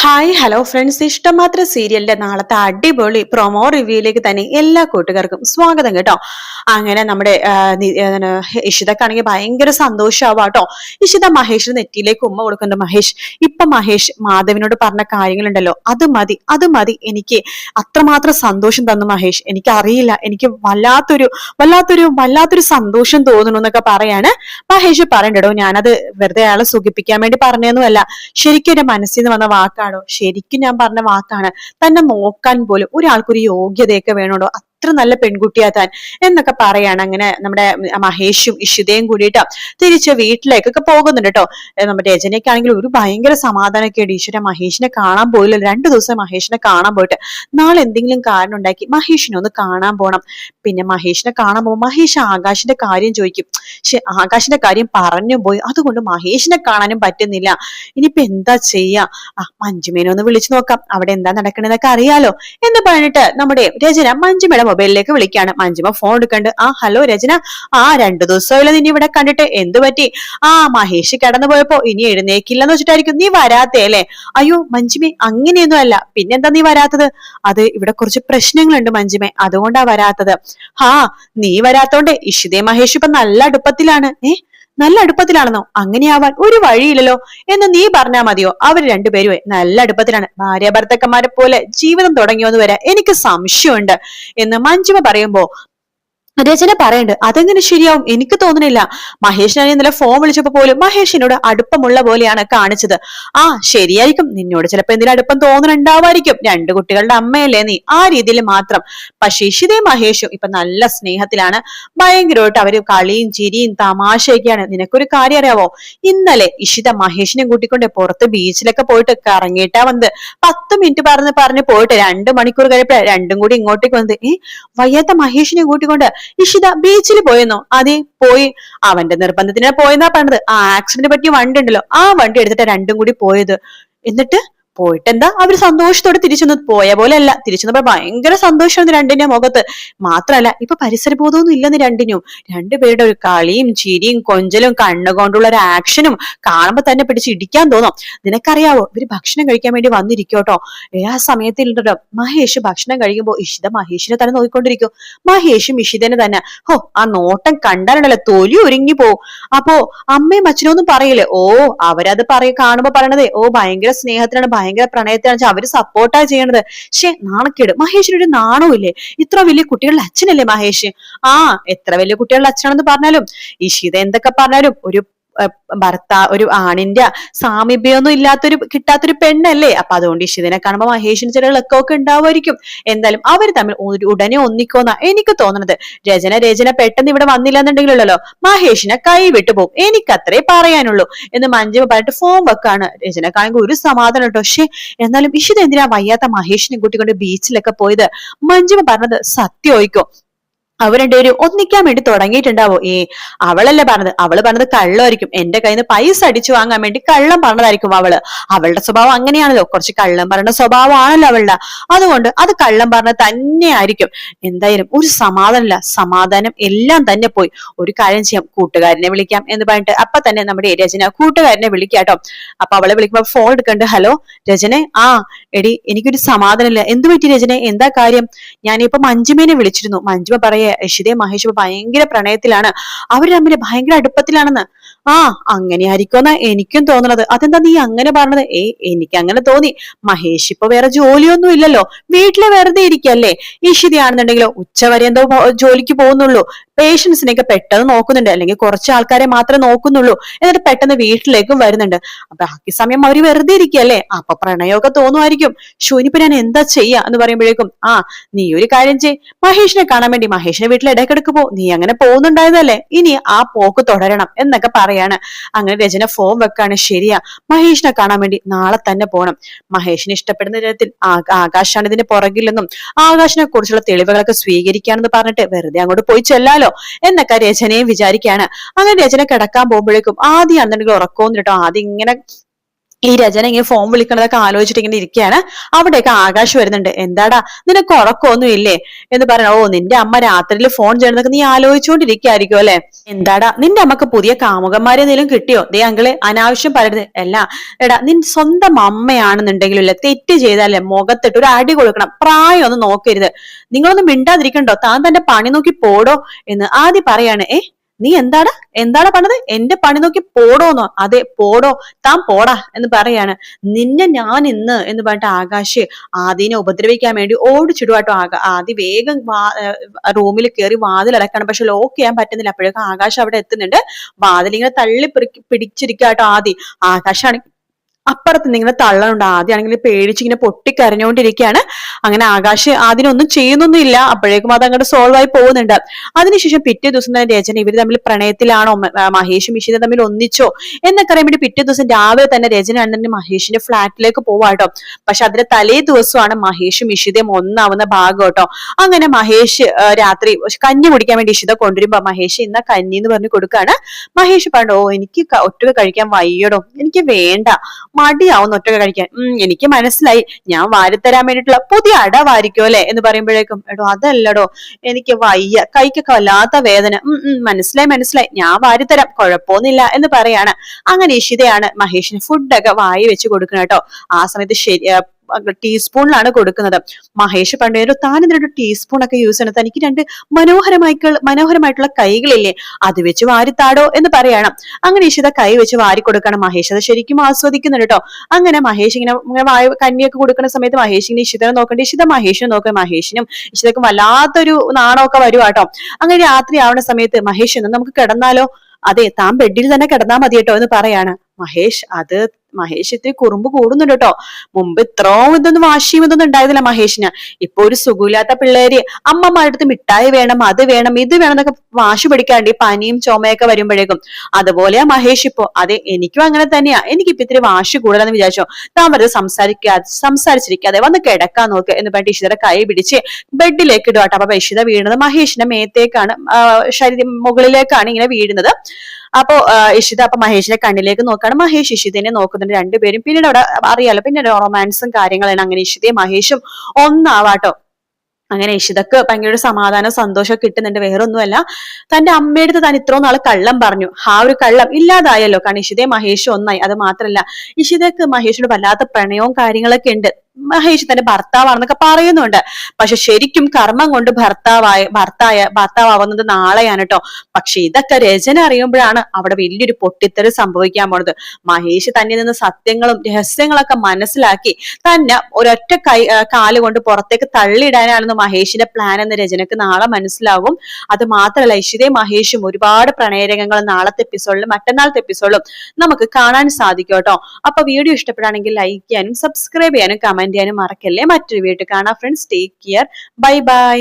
Hi hello friends ഇഷ്ടമാത്ര സീരിയലിന്റെ നാളത്തെ അടിപൊളി പ്രൊമോ റിവ്യൂയിലേക്ക് തന്നെ എല്ലാ കൂട്ടുകാർക്കും സ്വാഗതം കേട്ടോ. അങ്ങനെ നമ്മുടെ ഇഷിതക്കാണെങ്കിൽ ഭയങ്കര സന്തോഷമാവാ കേട്ടോ ഇഷിത മഹേഷിന് നെറ്റിയിലേക്ക് ഉമ്മ കൊടുക്കുന്നുണ്ട്. മഹേഷ് ഇപ്പൊ മഹേഷ് മാധവിനോട് പറഞ്ഞ കാര്യങ്ങളുണ്ടല്ലോ. അത് മതി അത് മതി. എനിക്ക് അത്രമാത്രം സന്തോഷം തന്നു മഹേഷ്. എനിക്ക് അറിയില്ല എനിക്ക് വല്ലാത്തൊരു വല്ലാത്തൊരു വല്ലാത്തൊരു സന്തോഷം തോന്നുന്നു എന്നൊക്കെ പറയാണ്. മഹേഷ് പറയണ്ടോ ഞാനത് വെറുതെ അയാളെ സുഖിപ്പിക്കാൻ വേണ്ടി പറഞ്ഞതൊന്നുമല്ല. ശരിക്കും എന്റെ മനസ്സിൽ നിന്ന് വന്ന വാക്കാണോ ശരിക്കും ഞാൻ പറഞ്ഞ വാക്കാണ്. തന്നെ നോക്കാൻ പോലും ഒരാൾക്കൊരു യോഗ്യതയൊക്കെ വേണോടോ അത്ര നല്ല പെൺകുട്ടിയാ താൻ എന്നൊക്കെ പറയാണ് അങ്ങനെ നമ്മുടെ മഹേഷും ഇഷിതയും കൂടിയിട്ട് തിരിച്ച് വീട്ടിലേക്കൊക്കെ പോകുന്നുണ്ട് കേട്ടോ നമ്മുടെ രചനയ്ക്ക് ആണെങ്കിൽ ഒരു ഭയങ്കര സമാധാനമൊക്കെ ഉണ്ട് ഈശ്വര മഹേഷിനെ കാണാൻ പോയില്ല രണ്ടു ദിവസം മഹേഷിനെ കാണാൻ പോയിട്ട് നാളെ എന്തെങ്കിലും കാരണം ഉണ്ടാക്കി മഹേഷിനെ ഒന്ന് കാണാൻ പോണം. പിന്നെ മഹേഷിനെ കാണാൻ പോകുമ്പോൾ മഹേഷ് ആകാശിന്റെ കാര്യം ചോദിക്കും. പക്ഷെ ആകാശിന്റെ കാര്യം പറഞ്ഞു പോയി. അതുകൊണ്ട് മഹേഷിനെ കാണാനും പറ്റുന്നില്ല. ഇനിയിപ്പോ എന്താ ചെയ്യാ? ആ മഞ്ജുമേനെ ഒന്ന് വിളിച്ചു നോക്കാം. അവിടെ എന്താ നടക്കണെന്നൊക്കെ അറിയാലോ എന്ന് പറഞ്ഞിട്ട് നമ്മുടെ രചന മഞ്ജുമയുടെ മൊബൈലിലേക്ക് വിളിക്കാണ്. മഞ്ജുമ ഫോൺ എടുക്കണ്ട്. ആ ഹലോ രചന. ആ രണ്ടു ദിവസമായില്ല നിന്നെ ഇവിടെ കണ്ടിട്ട്. എന്തു പറ്റി? ആ മഹേഷ് കിടന്നു പോയപ്പോ ഇനി എഴുന്നേക്കില്ലെന്ന് വെച്ചിട്ടായിരിക്കും നീ വരാത്തേ അല്ലേ? അയ്യോ മഞ്ജിമേ അങ്ങനെയൊന്നും അല്ല. പിന്നെന്താ നീ വരാത്തത്? അത് ഇവിടെ കുറച്ച് പ്രശ്നങ്ങളുണ്ട് മഞ്ജിമേ. അതുകൊണ്ടാ വരാത്തത്. ഹാ നീ വരാത്തോണ്ട് ഇഷിതേ മഹേഷ് ഇപ്പൊ നല്ല അടുപ്പത്തിലാണ്. ഏ? നല്ല അടുപ്പത്തിലാണെന്നോ? അങ്ങനെയാവാൻ ഒരു വഴിയില്ലല്ലോ എന്ന് നീ പറഞ്ഞാ മതിയോ? അവർ രണ്ടുപേരും നല്ല അടുപ്പത്തിലാണ്. ഭാര്യ ഭർത്തക്കന്മാരെ പോലെ ജീവിതം തുടങ്ങിയോന്ന് വരെ എനിക്ക് സംശയമുണ്ട് എന്ന് മഞ്ജുമ പറയുമ്പോ രചന പറയണ്ട്. അതെങ്ങനെ ശരിയാവും? എനിക്ക് തോന്നുന്നില്ല. മഹേഷിനെ ഇന്നലെ ഫോൺ വിളിച്ചപ്പോ പോലും മഹേഷിനോട് അടുപ്പമുള്ള പോലെയാണ് കാണിച്ചത്. ആ ശരിയായിരിക്കും. നിന്നോട് ചിലപ്പോ എന്തിനും അടുപ്പം തോന്നുന്നുണ്ടാവായിരിക്കും രണ്ടു കുട്ടികളുടെ അമ്മയല്ലേ നീ? ആ രീതിയിൽ മാത്രം. പക്ഷെ ഇഷിതയും മഹേഷും ഇപ്പൊ നല്ല സ്നേഹത്തിലാണ്. ഭയങ്കരമായിട്ട് അവർ കളിയും ചിരിയും തമാശയൊക്കെയാണ്. നിനക്കൊരു കാര്യം അറിയാവോ? ഇന്നലെ ഇഷിത മഹേഷിനെ കൂട്ടിക്കൊണ്ട് പുറത്ത് ബീച്ചിലൊക്കെ പോയിട്ട് കറങ്ങിയിട്ടാ വന്നത്. പത്ത് മിനിറ്റ് പറഞ്ഞ് പറഞ്ഞ് പോയിട്ട് രണ്ട് മണിക്കൂർ കഴിയപ്പോഴാ രണ്ടും കൂടി ഇങ്ങോട്ടേക്ക് വന്നത്. ഏ വയ്യാത്ത മഹേഷിനെ കൂട്ടിക്കൊണ്ട് ഇഷിത ബീച്ചിൽ പോയെന്നോ? അതെ പോയി. അവന്റെ നിർബന്ധത്തിന് പോയെന്നാ പറഞ്ഞത്. ആ ആക്സിഡന്റ് പറ്റിയ വണ്ടി ഉണ്ടല്ലോ. ആ വണ്ടി എടുത്തിട്ട് രണ്ടും കൂടി പോയത്. എന്നിട്ട് പോയിട്ടെന്താ അവർ സന്തോഷത്തോടെ തിരിച്ചൊന്ന് പോയ പോലെ അല്ല തിരിച്ചെന്നപ്പോ ഭയങ്കര സന്തോഷമാണ് രണ്ടിന്റെ മുഖത്ത്. മാത്രല്ല ഇപ്പൊ പരിസരബോധമൊന്നും ഇല്ലെന്ന് രണ്ടിനും. രണ്ടുപേരുടെ ഒരു കളിയും ചിരിയും കൊഞ്ചലും കണ്ണുകൊണ്ടുള്ള ഒരു ആക്ഷനും കാണുമ്പോ തന്നെ പിടിച്ച് ഇടിക്കാൻ തോന്നും. നിനക്കറിയാവോ ഇവർ ഭക്ഷണം കഴിക്കാൻ വേണ്ടി വന്നിരിക്കോട്ടോ ആ സമയത്തിലുണ്ടല്ലോ മഹേഷ് ഭക്ഷണം കഴിക്കുമ്പോ ഇഷിത മഹേഷിനെ തന്നെ നോക്കിക്കൊണ്ടിരിക്കും. മഹേഷും ഇഷിതനെ തന്നെ. ഹോ ആ നോട്ടം കണ്ടാലുണ്ടല്ലോ തൊലി ഒരുങ്ങി പോവും. അപ്പോ അമ്മയും അച്ഛനും ഒന്നും പറയില്ലേ? ഓ അവരത് പറയ കാണുമ്പോ പറയണതേ ഓ ഭയങ്കര സ്നേഹത്തിനാണ് പ്രണയത്തിലാണ് വെച്ചാ അവർ സപ്പോർട്ടാ ചെയ്യണത്. പക്ഷെ നാണക്കേട്. മഹേഷിനൊരു നാണമില്ലേ ഇത്ര വലിയ കുട്ടികളുടെ അച്ഛനല്ലേ മഹേഷ്? ആ എത്ര വലിയ കുട്ടികളുടെ അച്ഛനാണെന്ന് പറഞ്ഞാലും ഇഷിത എന്തൊക്കെ പറഞ്ഞാലും ഒരു ഭർത്താ ഒരു ആണിന്റെ സാമീപ്യമൊന്നും ഇല്ലാത്തൊരു കിട്ടാത്തൊരു പെണ്ണല്ലേ? അപ്പൊ അതുകൊണ്ട് ഇഷിതിനെ കാണുമ്പോൾ മഹേഷിന് ചില ഇളക്കമൊക്കെ ഉണ്ടാവുമായിരിക്കും. എന്തായാലും അവർ തമ്മിൽ ഉടനെ ഒന്നിക്കോന്ന എനിക്ക് തോന്നുന്നത് രചന രചന പെട്ടെന്ന് ഇവിടെ വന്നില്ല എന്നുണ്ടെങ്കിലല്ലോ മഹേഷിനെ കൈ വിട്ടു പോകും എനിക്കത്രേ പറയാനുള്ളൂ എന്ന് മഞ്ജു പറഞ്ഞിട്ട് ഫോം വെക്കാണ്. രചന കാണുമ്പോൾ ഒരു സമാധാനം കേട്ടോ പക്ഷേ എന്നാലും ഇഷിത എന്തിനാ വയ്യാത്ത മഹേഷിനെ കൂട്ടിക്കൊണ്ട് ബീച്ചിലൊക്കെ പോയത്? മഞ്ജു പറഞ്ഞത് സത്യമായിക്കോ അവർ രണ്ടുപേരും ഒന്നിക്കാൻ വേണ്ടി തുടങ്ങിയിട്ടുണ്ടാവോ? ഏ അവളല്ലേ പറഞ്ഞത്. അവൾ പറഞ്ഞത് കള്ളമായിരിക്കും എന്റെ കയ്യിൽ നിന്ന് പൈസ അടിച്ചു വാങ്ങാൻ വേണ്ടി കള്ളം പറഞ്ഞതായിരിക്കും അവൾ. അവളുടെ സ്വഭാവം അങ്ങനെയാണല്ലോ. കുറച്ച് കള്ളം പറഞ്ഞ സ്വഭാവമാണല്ലോ അവളുടെ. അതുകൊണ്ട് അത് കള്ളം പറഞ്ഞ തന്നെയായിരിക്കും എന്തായാലും ഒരു സമാധാനമില്ല. സമാധാനം എല്ലാം തന്നെ പോയി. ഒരു കാര്യം ചെയ്യാം. കൂട്ടുകാരനെ വിളിക്കാം എന്ന് പറഞ്ഞിട്ട് അപ്പൊ തന്നെ നമ്മുടെ രചന കൂട്ടുകാരനെ വിളിക്കാട്ടോ അപ്പൊ അവളെ വിളിക്കുമ്പോ ഫോൺ എടുക്കണ്ട്. ഹലോ രചനെ. ആ എടി എനിക്കൊരു സമാധാനമില്ല. എന്ത് പറ്റി രചന? എന്താ കാര്യം? ഞാനിപ്പോ മഞ്ജുമേനെ വിളിച്ചിരുന്നു. മഞ്ജുമ പറയേ യശിതേ മഹേഷ് ഭയങ്കര പ്രണയത്തിലാണ്. അവർ തമ്മിൽ ഭയങ്കര അടുപ്പത്തിലാണെന്ന്. ആ അങ്ങനെ ആയിരിക്കുമെന്നാ എനിക്കും തോന്നണത്. അതെന്താ നീ അങ്ങനെ പറഞ്ഞത്? ഏ എനിക്ക് അങ്ങനെ തോന്നി. മഹേഷ് ഇപ്പൊ വേറെ ജോലിയൊന്നും ഇല്ലല്ലോ. വീട്ടിലെ വെറുതെ ഇരിക്കല്ലേ? ഇഷിതയാണെന്നുണ്ടെങ്കിലോ ഉച്ചവരെ എന്തോ ജോലിക്ക് പോകുന്നുള്ളൂ. പേഷ്യൻസിനെയൊക്കെ പെട്ടെന്ന് നോക്കുന്നുണ്ട്. അല്ലെങ്കിൽ കുറച്ച് ആൾക്കാരെ മാത്രമേ നോക്കുന്നുള്ളൂ. എന്നിട്ട് പെട്ടെന്ന് വീട്ടിലേക്കും വരുന്നുണ്ട്. അപ്പൊ ബാക്കി സമയം അവർ വെറുതെ ഇരിക്കല്ലേ അപ്പൊ പ്രണയമൊക്കെ തോന്നുമായിരിക്കും. ഷൂനിപ്പോ ഞാൻ എന്താ ചെയ്യാ എന്ന് പറയുമ്പോഴേക്കും ആ നീ ഒരു കാര്യം ചെയ്. മഹേഷിനെ കാണാൻ വേണ്ടി മഹേഷിന്റെ വീട്ടിൽ ഇടയ്ക്കിടക്ക് പോ. നീ അങ്ങനെ പോകുന്നുണ്ടായതല്ലേ? ഇനി ആ പോക്ക് തുടരണം എന്നൊക്കെ പറയാണ്. അങ്ങനെ രചന ഫോം വെക്കാണ്. ശരിയാ. മഹേഷിനെ കാണാൻ വേണ്ടി നാളെ തന്നെ പോണം. മഹേഷിനെ ഇഷ്ടപ്പെടുന്ന തരത്തിൽ ആകാശാണ് ഇതിന്റെ പുറകിലെന്നും ആകാശിനെ കുറിച്ചുള്ള തെളിവുകളൊക്കെ സ്വീകരിക്കാണെന്ന് പറഞ്ഞിട്ട് വെറുതെ അങ്ങോട്ട് പോയി ചെല്ലാലോ? എന്നൊക്കെ രചനയും വിചാരിക്കുകയാണ്. അങ്ങനെ രചന കിടക്കാൻ പോകുമ്പോഴേക്കും ആദ്യം ആണെന്നുണ്ടെങ്കിൽ ഉറക്കമൊന്നും കേട്ടോ ആദ്യം ഇങ്ങനെ ഈ രചന ഇങ്ങനെ ഫോൺ വിളിക്കണതൊക്കെ ആലോചിച്ചിട്ട് ഇങ്ങനെ ഇരിക്കുകയാണ് അവിടെയൊക്കെ ആകാശ് വരുന്നുണ്ട്. എന്താടാ? നിനക്ക് ഉറക്കമൊന്നും ഇല്ലേ? എന്ന് പറയണ ഓ നിന്റെ അമ്മ രാത്രിയിൽ ഫോൺ ചെയ്യണതൊക്കെ നീ ആലോചിച്ചുകൊണ്ടിരിക്കുകയായിരിക്കും അല്ലെ? എന്താടാ? നിന്റെ അമ്മയ്ക്ക് പുതിയ കാമുകന്മാരെ എന്തെങ്കിലും കിട്ടിയോ? ദേ അങ്കിൾ അനാവശ്യം പറയരുത്. അല്ല എടാ നിൻ സ്വന്തം അമ്മയാണെന്നുണ്ടെങ്കിലും ഇല്ല തെറ്റ് ചെയ്താലേ മുഖത്തിട്ട് ഒരു അടി കൊടുക്കണം. പ്രായം ഒന്നും നോക്കരുത്. നിങ്ങളൊന്നും മിണ്ടാതിരിക്കണ്ടോ? താൻ തന്റെ പണി നോക്കി പോടോ എന്ന് ആദ്യം പറയാണ്. ഏ? നീ എന്താണ് എന്താണ് പണത്? എന്റെ പണി നോക്കി പോടോന്നോ അതെ പോടോ. താൻ പോടാ എന്ന് പറയാണ്. നിന്നെ ഞാൻ ഇന്ന് എന്ന് പറഞ്ഞിട്ട് ആകാശ് ആദിനെ ഉപദ്രവിക്കാൻ വേണ്ടി ഓടിച്ചിടുവാട്ടോ ആകാ ആദി വേഗം റൂമിൽ കയറി വാതിൽ അടക്കണം. പക്ഷെ ലോക്ക് ചെയ്യാൻ പറ്റുന്നില്ല. അപ്പോഴേക്കും ആകാശ് അവിടെ എത്തുന്നുണ്ട്. വാതിലിങ്ങനെ തള്ളി പിടിച്ചിരിക്കാട്ടോ ആദി. ആകാശാണ് അപ്പുറത്ത് നിങ്ങനെ തള്ളനുണ്ട് ആദ്യമാണെങ്കിൽ പേടിച്ച് ഇങ്ങനെ പൊട്ടിക്കരഞ്ഞുകൊണ്ടിരിക്കുകയാണ് അങ്ങനെ ആകാശ് അതിനൊന്നും ചെയ്യുന്നൊന്നുമില്ല. അപ്പോഴേക്കും അത് അങ്ങോട്ട് സോൾവ് ആയി പോകുന്നുണ്ട്. അതിനുശേഷം പിറ്റേ ദിവസം തന്നെ രചന ഇവർ തമ്മിൽ പ്രണയത്തിലാണോ? മഹേഷും ഇഷിത തമ്മിൽ ഒന്നിച്ചോ? എന്നൊക്കെ അറിയാൻ വേണ്ടി പിറ്റേ ദിവസം രാവിലെ തന്നെ രചന ആണെന്നുണ്ടെങ്കിൽ മഹേഷിന്റെ ഫ്ലാറ്റിലേക്ക് പോവാട്ടോ പക്ഷെ അതിന്റെ തലേ ദിവസമാണ് മഹേഷും ഇഷിതയും ഒന്നാവുന്ന ഭാഗം കേട്ടോ. അങ്ങനെ മഹേഷ് രാത്രി കഞ്ഞി കുടിക്കാൻ വേണ്ടി ഇഷിത കൊണ്ടുവരുമ്പോ മഹേഷ് ഇന്ന കഞ്ഞി എന്ന് പറഞ്ഞു കൊടുക്കാണ്. മഹേഷ് പറഞ്ഞു ഓ എനിക്ക് ഒറ്റ കഴിക്കാൻ വയ്യടോ. എനിക്ക് വേണ്ട. മടിയാവുന്ന ഒറ്റ കഴിക്കാൻ. ഉം എനിക്ക് മനസ്സിലായി. ഞാൻ വാരിത്തരാൻ വേണ്ടിയിട്ടുള്ള പുതിയ അട വാരിക്കോ അല്ലെ? എന്ന് പറയുമ്പോഴേക്കും എടോ അതല്ലടോ എനിക്ക് വയ്യ. കൈക്കൊക്കെ വല്ലാത്ത വേദന. ഉം ഉം മനസ്സിലായി മനസ്സിലായി. ഞാൻ വാരിത്തരാം. കുഴപ്പമൊന്നുമില്ല എന്ന് പറയാണ്. അങ്ങനെ ഇഷിതയാണ് മഹേഷിന് ഫുഡൊക്കെ വായി വെച്ച് കൊടുക്കണം കേട്ടോ. ആ സമയത്ത് ശരി ടീസ്പൂണിലാണ് കൊടുക്കുന്നത്. മഹേഷ് പണ്ടേരോ താൻ എന്തിനൊരു ടീസ്പൂൺ ഒക്കെ യൂസ് ചെയ്യണം തനിക്ക് രണ്ട് മനോഹരമായി മനോഹരമായിട്ടുള്ള കൈകളില്ലേ? അത് വെച്ച് വാരിത്താടോ എന്ന് പറയണം. അങ്ങനെ ഇഷിത കൈ വെച്ച് വാരി കൊടുക്കണം. മഹേഷ് അത് ശരിക്കും ആസ്വദിക്കുന്നുണ്ട് കേട്ടോ അങ്ങനെ മഹേഷ് ഇങ്ങനെ വായ കന്നിയൊക്കെ കൊടുക്കുന്ന സമയത്ത് മഹേഷ് ഇങ്ങനെ ഇഷിതനെ നോക്കണ്ട. ഇഷിത മഹേഷിനെ നോക്കുക മഹേഷിനും ഇഷിതക്കും വല്ലാത്തൊരു നാണമൊക്കെ വരും കേട്ടോ അങ്ങനെ രാത്രി ആവുന്ന സമയത്ത് മഹേഷ് നമുക്ക് കിടന്നാലോ? അതെ താൻ ബെഡിൽ തന്നെ കിടന്നാൽ മതി കേട്ടോ എന്ന് പറയാണ്. മഹേഷ് അത് മഹേഷ് ഇത്തിരി കുറുമ്പ് കൂടുന്നുണ്ട് കേട്ടോ. മുമ്പ് ഇത്രയും ഇതൊന്നും വാശിയും ഇതൊന്നും ഉണ്ടായതില്ല മഹേഷിന്. ഇപ്പൊ ഒരു സുഖമില്ലാത്ത പിള്ളേര് അമ്മമാരുടെ മിഠായി വേണം അത് വേണം ഇത് വേണം എന്നൊക്കെ വാശി പിടിക്കാണ്ട് ഈ പനിയും ചുമയൊക്കെ വരുമ്പോഴേക്കും. അതുപോലെയാ മഹേഷ് ഇപ്പോ അതെ എനിക്കും അങ്ങനെ തന്നെയാ. എനിക്ക് എനിക്കിപ്പോ ഇത്തിരി വാശി കൂടുതലെന്ന് വിചാരിച്ചോ. താൻ വെറുതെ സംസാരിക്കാതെ സംസാരിച്ചിരിക്കാതെ വന്ന് കിടക്കാൻ നോക്ക് എന്ന് പറഞ്ഞിട്ട് ഇഷിതയുടെ കൈ പിടിച്ച് ബെഡിലേക്ക് ഇടുവാട്ടോ. അപ്പൊ ഇഷിത വീണത് മഹേഷിന്റെ മേത്തേക്കാണ് ശരീരം മുകളിലേക്കാണ് ഇങ്ങനെ വീഴുന്നത്. അപ്പോ ഇഷിത അപ്പൊ മഹേഷിന്റെ കണ്ണിലേക്ക് നോക്കാണ്. മഹേഷ് ഇഷിതനെ നോക്കുന്നുണ്ട് രണ്ടുപേരും. പിന്നീട് അവിടെ അറിയാലോ പിന്നെ റൊമാൻസും കാര്യങ്ങളാണ്. അങ്ങനെ ഇഷിതയും മഹേഷും ഒന്നാവാട്ടോ. അങ്ങനെ ഇഷിതക്ക് ഭയങ്കര ഒരു സമാധാനം സന്തോഷം കിട്ടുന്നുണ്ട്. വേറൊന്നുമല്ല തന്റെ അമ്മയുടെ താൻ ഇത്രയും നാൾ കള്ളം പറഞ്ഞു. ആ ഒരു കള്ളം ഇല്ലാതായല്ലോ. കാരണം ഇഷിതയും മഹേഷും ഒന്നായി. അത് മാത്രല്ല ഇഷിതക്ക് മഹേഷിനോട് വല്ലാത്ത പ്രണയവും കാര്യങ്ങളൊക്കെ ഉണ്ട്. മഹേഷ് തന്റെ ഭർത്താവാണെന്നൊക്കെ പറയുന്നുണ്ട്. പക്ഷെ ശരിക്കും കർമ്മം കൊണ്ട് ഭർത്താവായ ഭർത്തായ ഭർത്താവുന്നത് നാളെയാണ് കേട്ടോ പക്ഷെ ഇതൊക്കെ രചന അറിയുമ്പോഴാണ് അവിടെ വലിയൊരു പൊട്ടിത്തെറി സംഭവിക്കാൻ പോണത്. മഹേഷ് തന്നെ നിന്ന് സത്യങ്ങളും രഹസ്യങ്ങളൊക്കെ മനസ്സിലാക്കി തന്നെ ഒരൊറ്റ കൈ കാലുകൊണ്ട് പുറത്തേക്ക് തള്ളിയിടാനാണെന്ന് മഹേഷിന്റെ പ്ലാൻ എന്ന് രചനക്ക് നാളെ മനസ്സിലാകും അത് മാത്രമല്ല ഇഷിതയും മഹേഷും ഒരുപാട് പ്രണയരംഗങ്ങൾ നാളത്തെ എപ്പിസോഡിലും മറ്റന്നാളത്തെ എപ്പിസോഡിലും നമുക്ക് കാണാൻ സാധിക്കും കേട്ടോ അപ്പൊ വീഡിയോ ഇഷ്ടപ്പെടുകയാണെങ്കിൽ ലൈക്ക് ചെയ്യാനും സബ്സ്ക്രൈബ് ചെയ്യാനും കമന്റ് ചെയ്യാനും മറക്കല്ലേ. മറ്റൊരു വീട്ടിൽ കാണാം friends take care bye bye